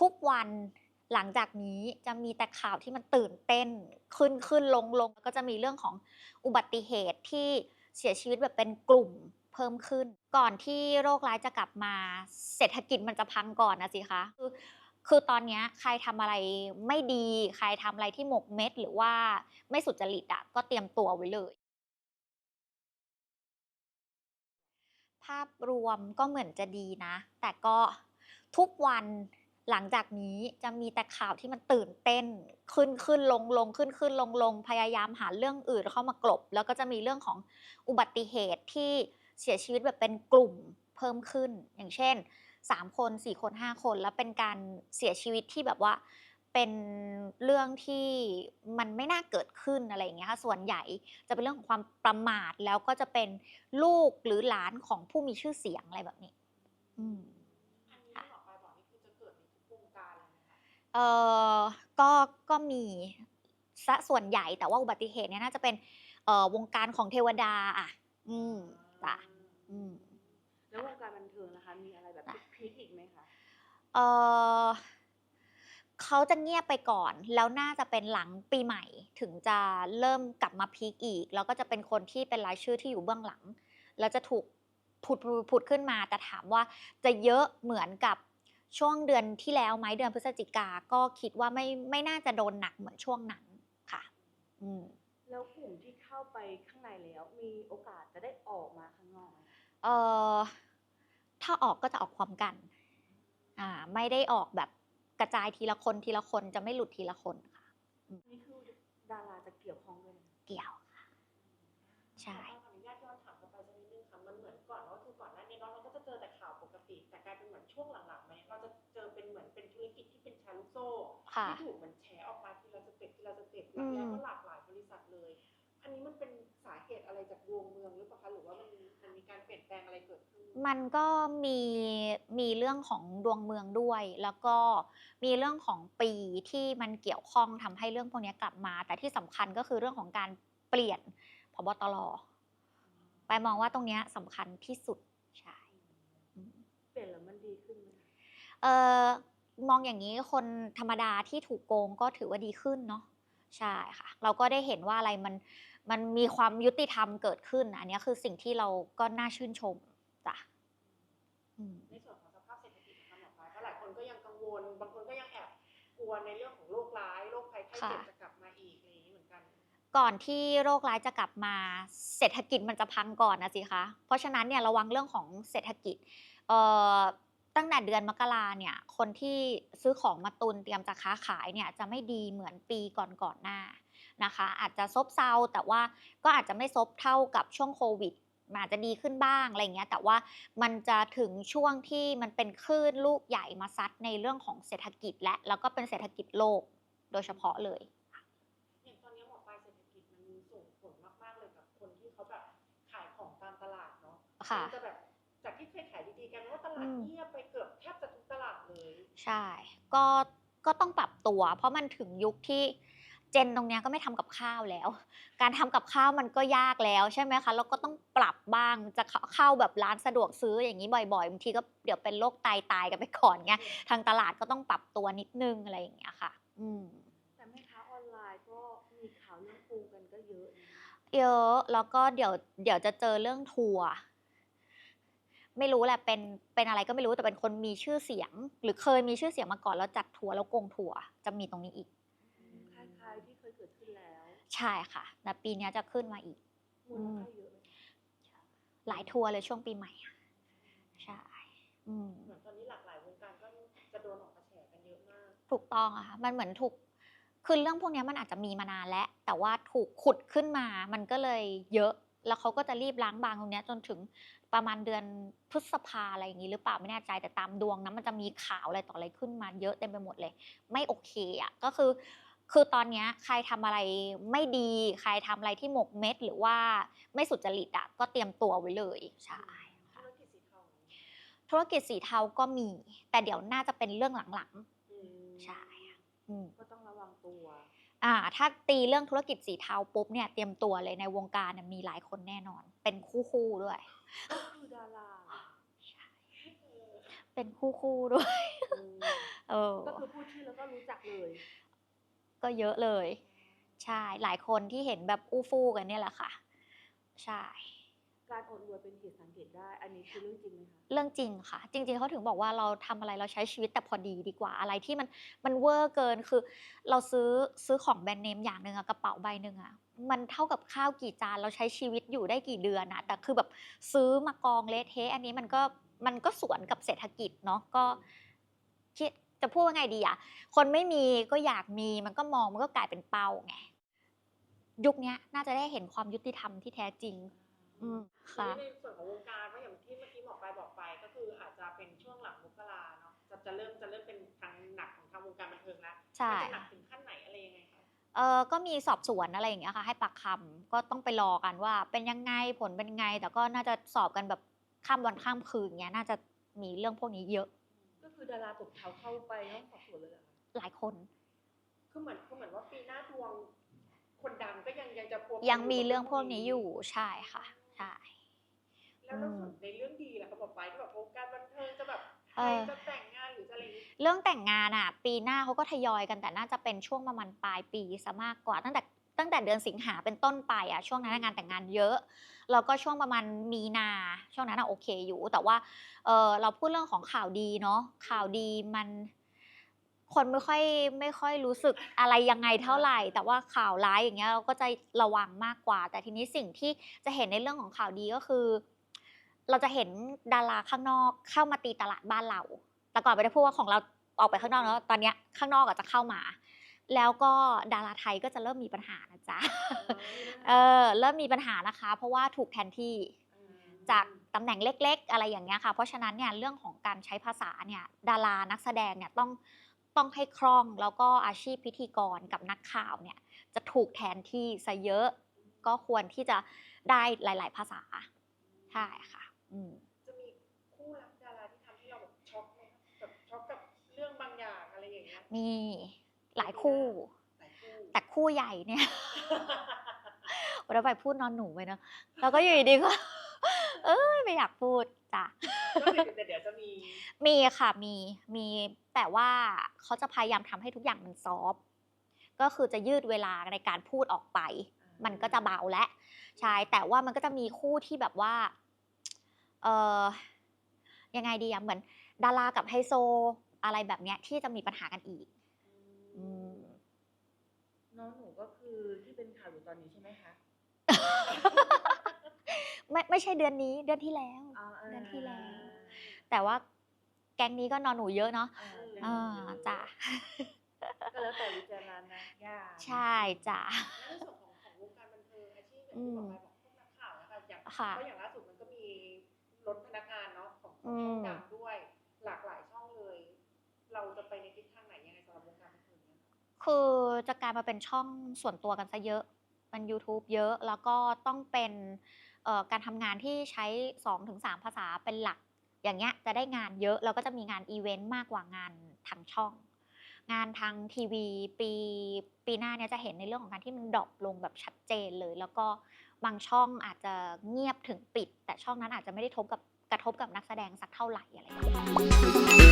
ทุกวันหลังจากนี้จะมีแต่ข่าวที่มันตื่นเต้นขึ้นขึ้นลงลงแล้วก็จะมีเรื่องของอุบัติเหตุที่เสียชีวิตแบบเป็นกลุ่มเพิ่มขึ้น ก่อนที่โรคร้ายจะกลับมา เศรษฐกิจมันจะพังก่อนนะสิคะคือคือตอนนี้ใครทำอะไรไม่ดี ใครทำอะไรที่หมกเม็ด หรือว่าไม่สุจริตอะก็เตรียมตัวไว้เลย ภาพรวมก็เหมือนจะดีนะ แต่ก็ทุกวัน หลังจากนี้จะมีแต่ข่าวที่มันตื่นเต้น ขึ้นขึ้นลงลงขึ้นขึ้นลงลงพยายามหาเรื่องอื่นเข้ามากลบ แล้วก็จะมีเรื่องของอุบัติเหตุที่เสียชีวิตแบบเป็นกลุ่มเพิ่มขึ้น อย่างเช่น 3 คน 4 คน 5 คน แล้วเป็นการเสียชีวิตที่แบบว่าเป็นเรื่องที่มันไม่น่าเกิดขึ้นอะไรอย่างเงี้ยค่ะส่วนใหญ่จะเป็นเรื่องของความประมาทแล้วก็จะเป็นลูกหรือหลานของผู้มีชื่อเสียงอะไรแบบนี้ อืม เออก็ก็มีซะส่วนใหญ่แต่ว่าอุบัติเหตุเนี่ยน่าจะเป็นเอ่อวงการของเทวดาอะ อืมจ้ะอืมแล้ววงการบันเทิงนะคะมีอะไรแบบจ้ะพีคๆอีกไหมคะเออเขาจะเงียบไปก่อน แล้วน่าจะเป็นหลังปีใหม่ ถึงจะเริ่มกลับมาพีคอีก แล้วก็จะเป็นคนที่เป็นรายชื่อที่อยู่เบื้องหลัง แล้วจะถูกผุดผุดขึ้นมา แต่ถามว่าจะเยอะเหมือนกับ ช่วงเดือนที่แล้วไหมเดือนพฤศจิกาก็คิดว่าไม่ไม่น่าจะโดนหนักเหมือนช่วงนั้นค่ะ อืมแล้วกลุ่มที่เข้าไปข้างในแล้ว มีโอกาสจะได้ออกมาข้างนอกไหมคะเออถ้าออกก็จะออกพร้อมกัน อ่า ไม่ได้ออกแบบกระจายทีละคนทีละคนจะไม่หลุดทีละคนค่ะอันนี้คือดาราจะเกี่ยวข้องด้วยไหมเกี่ยวค่ะ ใช่ ขออนุญาตย้อนถามกลับไปสักนิดนึงค่ะมันเหมือนก่อนว่าคือก่อนหน้านี้เนาะเราก็จะเจอแต่ข่าวปกติ แต่กลายเป็นเหมือนช่วงหลังๆไหมเราจะเจอเป็นเหมือนเป็นธุรกิจที่เป็นแชร์ลูกโซ่ค่ะที่ถูกเหมือนแชร์ออกมาทีละสเต็ปทีละสเต็ปอืมแล้วก็หลากหลายบริษัทเลย อันนี้มันเป็นสาเหตุอะไรจากดวงเมืองหรือเปล่าคะหรือว่ามันมันมีการเปลี่ยนแปลงอะไรเกิดขึ้นมันก็มีมีเรื่องของดวงเมืองด้วย แล้วก็มีเรื่องของปีที่มันเกี่ยวข้องทำให้เรื่องพวกนี้กลับมา แต่ที่สำคัญก็คือเรื่องของการเปลี่ยนพบตร ไปมองว่าตรงเนี้ยสำคัญที่สุดใช่อืม เปลี่ยนแล้วมันดีขึ้นไหมคะเออมองอย่างนี้คนธรรมดาที่ถูกโกงก็ถือว่าดีขึ้นเนาะใช่ค่ะ เราก็ได้เห็นว่าอะไรมันมันมีความยุติธรรมเกิดขึ้น อันเนี้ยคือสิ่งที่เราก็น่าชื่นชมจ้ะอืม ในส่วนของสภาพเศรษฐกิจนะคะหมอปลายเพราะหลายคนก็ยังกังวล บางคนก็ยังแอบกลัวในเรื่องของโรคร้ายโรคภัยไข้เจ็บค่ะ จะ ก่อนที่โรคร้ายจะกลับมาเศรษฐกิจมันจะพังก่อนนะสิคะ เพราะฉะนั้นเนี่ยระวังเรื่องของเศรษฐกิจเอ่อตั้งแต่เดือนมกราเนี่ย คนที่ซื้อของมาตุนเตรียมจะค้าขายเนี่ยจะไม่ดีเหมือนปีก่อนก่อนๆหน้านะคะ อาจจะซบเซาแต่ว่าก็อาจจะไม่ซบเท่ากับช่วงโควิดมันอาจจะดีขึ้นบ้างอะไรเงี้ยแต่ว่ามันจะถึงช่วงที่มันเป็นคลื่นลูกใหญ่มาซัดในเรื่องของเศรษฐกิจและแล้วก็เป็นเศรษฐกิจโลกโดยเฉพาะเลย ค่ะมันจะแบบจากที่เคยขายดีๆกันว่าตลาดอืมเงียบไปเกือบแทบจะทุกตลาดเลย ใช่ ก็ก็ต้องปรับตัว เพราะมันถึงยุคที่เจนตรงเนี้ยก็ไม่ทำกับข้าวแล้ว การทำกับข้าวมันก็ยากแล้วใช่ไหมคะ แล้วก็ต้องปรับบ้าง จะเข้าเข้าแบบร้านสะดวกซื้ออย่างนี้บ่อยๆ บางทีก็เดี๋ยวเป็นโรคไตตายกันไปก่อนเงี้ยทางตลาดก็ต้องปรับตัวนิดนึงอะไรอย่างเงี้ยค่ะ อืมแต่แม่ค้าออนไลน์ก็มีข่าวเรื่องโกงกันก็เยอะนะเยอะ แล้วก็เดี๋ยวเดี๋ยวจะเจอเรื่องทัวร์ ไม่รู้แหละเป็นเป็นอะไรก็ไม่รู้แต่เป็นคนมีชื่อเสียง หรือเคยมีชื่อเสียงมาก่อนแล้วจัดทัวร์แล้วโกงทัวร์จะมีตรงนี้อีกคล้ายๆที่เคยเกิดขึ้นแล้ว ใช่ค่ะแต่ปีเนี้ยจะขึ้นมาอีกมูลค่าเยอะไหมคะหลายทัวร์เลยช่วงปีใหม่อะใช่อืมเหมือนตอนนี้หลากหลายวงการก็จะโดนออกมาแฉกันเยอะมากถูกต้องอะค่ะมันเหมือนถูกคือเรื่องพวกเนี้ยมันอาจจะมีมานานแล้ว แต่ว่าถูกขุดขึ้นมา มันก็เลยเยอะ แล้วเขาก็จะรีบล้างบางตรงเนี้ยจนถึงประมาณเดือนพฤษภาอะไรอย่างนี้หรือเปล่าไม่แน่ใจแต่ตามดวงนะมันจะมีข่าวอะไรต่ออะไรขึ้นมาเยอะเต็มไปหมดเลย ไม่โอเคอะก็คือ คือตอนเนี้ยใครทำอะไรไม่ดี ใครทำอะไรที่หมกเม็ด หรือว่าไม่สุจริตอะก็เตรียมตัวไว้เลยใช่ธุรกิจสีเทาธุรกิจสีเทาก็มี แต่เดี๋ยวน่าจะเป็นเรื่องหลังอืมๆใช่ค่ะอืมก็ต้องระวังตัว อ่าถ้าตีเรื่องธุรกิจสีเทาปุ๊บเนี่ยเตรียมตัวเลยในวงการเนี่ยมีหลายคนแน่นอน เป็นคู่คู่ๆด้วยก็คือดาราเป็นคู่คู่ๆด้วยอืมเออ ก็คือพูดชื่อแล้วก็รู้จักเลย ก็เยอะเลย ใช่ หลายคนที่เห็นแบบอู้ฟู่กันเนี่ยแหละค่ะ ใช่ การอดรวยเป็นเหตุสังเกตได้ อันนี้คือเรื่องจริงไหมคะ เรื่องจริงค่ะ จริง ๆเขาถึงบอกว่าเราทำอะไรเราใช้ชีวิตแต่พอดีดีกว่า อะไรที่มันมันเวอร์เกินคือ เราซื้อซื้อของแบรนด์เนมอย่างหนึ่งอะกระเป๋าใบหนึ่งอะมันเท่ากับข้าวกี่จานเราใช้ชีวิตอยู่ได้กี่เดือนอะแต่คือแบบซื้อมากองเละเทะอันนี้มันก็มันก็สวนกับเศรษฐกิจเนาะก็คิดจะพูดว่าไงดีอะคนไม่มีก็อยากมีมันก็มองมันก็กลายเป็นเป้าไงยุคนี้น่าจะได้เห็นความยุติธรรมที่แท้จริง อืมทีค่ะนี้ในส่วนของวงการว่าอย่างที่เมื่อกี้หมอปลายบอกไป ก็คืออาจจะเป็นช่วงหลังมกราเนาะจะจะเริ่มจะเริ่มเป็นทางหนักของทางวงการบันเทิงแล้วใช่ มันจะหนักถึงขั้นไหนอะไรยังไงคะเออก็มีสอบสวนอะไรอย่างเงี้ยค่ะ ให้ปากคำก็ต้องไปรอกันว่า เป็นยังไงผลเป็นไง แต่ก็น่าจะสอบกันแบบข้ามวันข้ามคืนเงี้ยน่าจะมีเรื่องพวกนี้เยอะก็คือดาราตบเท้าเข้าไปห้องสอบสวนเลยเหรอคะหลายคน คือเหมือนคือเหมือนว่าปีหน้าดวง คนดังก็ยังยังจะพัวพันยังมีกับเรื่องพวกนี้อยู่ใช่ค่ะ ใช่ แล้วแล้วส่วนในเรื่องดีล่ะคะหมอปลายที่แบบวงการบันเทิงจะแบบใคเอรอจะแต่งงานหรือจะอะไรอย่างงี้เรื่องแต่งงานอะ ปีหน้าเขาก็ทยอยกันแต่น่าจะเป็นช่วงประมาณปลายปีซะมากกว่า ตั้งแต่ตั้งแต่เดือนสิงหาเป็นต้นไปอะช่วงนั้นงานแต่งงานเยอะแล้วก็ช่วงประมาณมีนาช่วงนั้นอะโอเคอยู่ แต่ว่าเออเราพูดเรื่องของข่าวดีเนาะข่าวดีมัน คนไม่ค่อยไม่ค่อยรู้สึกอะไรยังไงเท่าไหร่ แต่ว่าข่าวร้ายอย่างเงี้ยเราก็จะระวังมากกว่า แต่ทีนี้สิ่งที่จะเห็นในเรื่องของข่าวดีก็คือ เราจะเห็นดาราข้างนอกเข้ามาตีตลาดบ้านเรา แต่ก่อนไปได้พูดว่าของเราออกไปข้างนอกแล้วตอนเนี้ยข้างนอกอาจจะเข้ามา แล้วก็ดาราไทยก็จะเริ่มมีปัญหานะจ๊ะเออเริ่มมีปัญหานะคะ เพราะว่าถูกแทนที่จากตำแหน่งเล็ก ๆ อะไรอย่างเงี้ยค่ะ เพราะฉะนั้นเนี่ยเรื่องของการใช้ภาษาเนี่ยดารานักแสดงเนี่ยต้อง ต้องให้คล่องแล้วก็อาชีพพิธีกรกับนักข่าวเนี่ยจะถูกแทนที่ซะเยอะ ก็ควรที่จะได้หลาย ๆ ภาษาใช่ค่ะอืมจะมีคู่รักดาราที่ทำให้เราแบบช็อกไหมคะแบบช็อกกับเรื่องบางอย่างอะไรอย่างเงี้ยมีหลายคู่หลายคู่แต่คู่ใหญ่เนี่ยเราไปพูดนอนหนูไปเนอะแล้วก็อยู่ดีๆก็ เอ้ยไม่อยากพูดจ้ะ ก็คือเดี๋ยวเดี๋ยวจะมี มีค่ะมีมีแต่ว่าเขาจะพยายามทำให้ทุกอย่างมันซอฟต์ก็คือจะยืดเวลาในการพูดออกไป มันก็จะเบาและใช่แต่ว่ามันก็จะมีคู่ที่แบบว่าเออยังไงดีอะเหมือน ดารากับไฮโซอะไรแบบเนี้ยที่จะมีปัญหากันอีกอืมน้องหนูก็คือที่เป็นข่าวอยู่ตอนนี้ใช่ไหมคะ ไม่ไม่ใช่เดือนนี้เดือนที่แล้วอ่าเดือนที่แล้ว แต่ว่าแก๊งนี้ก็นอนหนูเยอะเนาะอ่าอ่าจ้ะก็แล้วแต่วิจารณญาณใช่จ้ะแล้วในส่วนของของวงการบันเทิงอาชีพอย่างที่บอกไปบอกพวกนักข่าวนะคะอย่างค่ะก็อย่างล่าสุดมันก็มีรถพนักงานเนาะของขอืองช่องมดังด้วยหลากหลายช่องเลย เราจะไปในทิศทางไหนยังไงสำหรับวงการบันเทิงเนี่ยค่ะคือจะกลายมาเป็นช่องส่วนตัวกันซะเยอะ มัน YouTube เยอะแล้วก็ต้องเป็นเอ่อ การทำงานที่ใช้ 2-3 ภาษาเป็นหลัก อย่างเงี้ยจะได้งานเยอะ แล้วก็จะมีงานอีเวนต์มากกว่างานทางช่อง งานทางทีวีปีปีหน้าเนี่ยจะเห็นในเรื่องของการที่มันดรอปลงแบบชัดเจนเลย แล้วก็บางช่องอาจจะเงียบถึงปิด แต่ช่องนั้นอาจจะไม่ได้ทบกับกระทบกับนักแสดงสักเท่าไหร่อะไรอย่างเงี้ย